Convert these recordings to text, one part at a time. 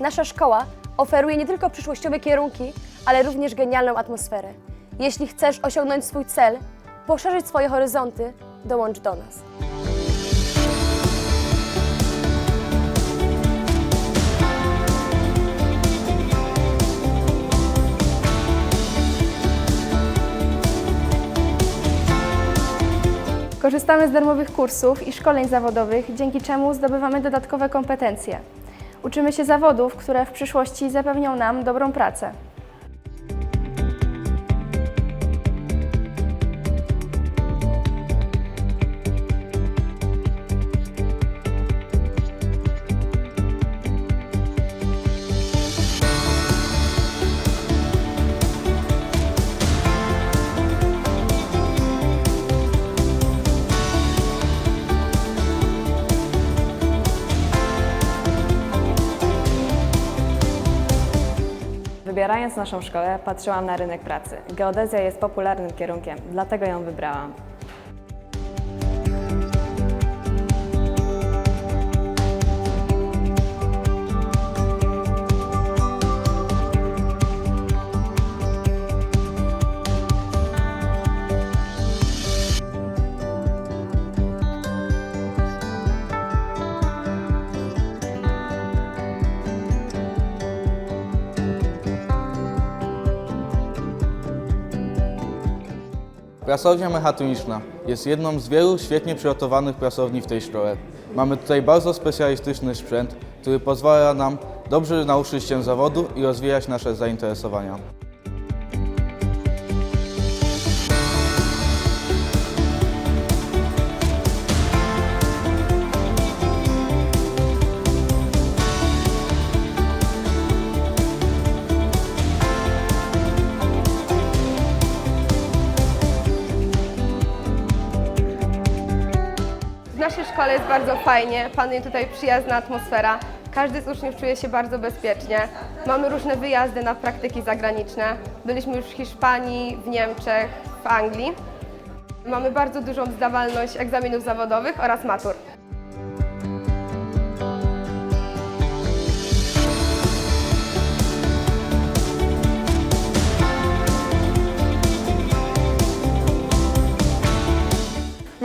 Nasza szkoła oferuje nie tylko przyszłościowe kierunki, ale również genialną atmosferę. Jeśli chcesz osiągnąć swój cel, poszerzyć swoje horyzonty, dołącz do nas. Korzystamy z darmowych kursów i szkoleń zawodowych, dzięki czemu zdobywamy dodatkowe kompetencje. Uczymy się zawodów, które w przyszłości zapewnią nam dobrą pracę. Wybierając naszą szkołę, patrzyłam na rynek pracy. Geodezja jest popularnym kierunkiem, dlatego ją wybrałam. Prasownia mechatroniczna jest jedną z wielu świetnie przygotowanych pracowni w tej szkole. Mamy tutaj bardzo specjalistyczny sprzęt, który pozwala nam dobrze nauczyć się zawodu i rozwijać nasze zainteresowania. Naszej szkole jest bardzo fajnie, panuje tutaj przyjazna atmosfera. Każdy z uczniów czuje się bardzo bezpiecznie. Mamy różne wyjazdy na praktyki zagraniczne. Byliśmy już w Hiszpanii, w Niemczech, w Anglii. Mamy bardzo dużą zdawalność egzaminów zawodowych oraz matur.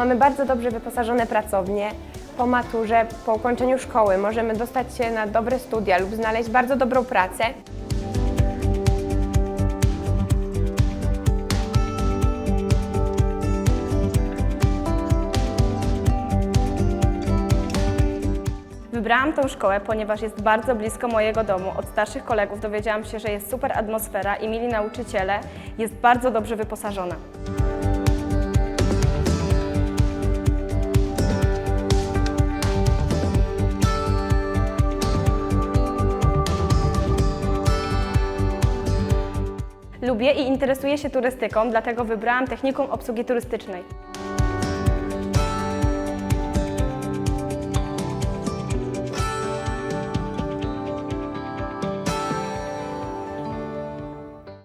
Mamy bardzo dobrze wyposażone pracownie. Po maturze, po ukończeniu szkoły możemy dostać się na dobre studia lub znaleźć bardzo dobrą pracę. Wybrałam tą szkołę, ponieważ jest bardzo blisko mojego domu. Od starszych kolegów dowiedziałam się, że jest super atmosfera i mili nauczyciele. Jest bardzo dobrze wyposażona. Lubię i interesuję się turystyką, dlatego wybrałam technikum obsługi turystycznej.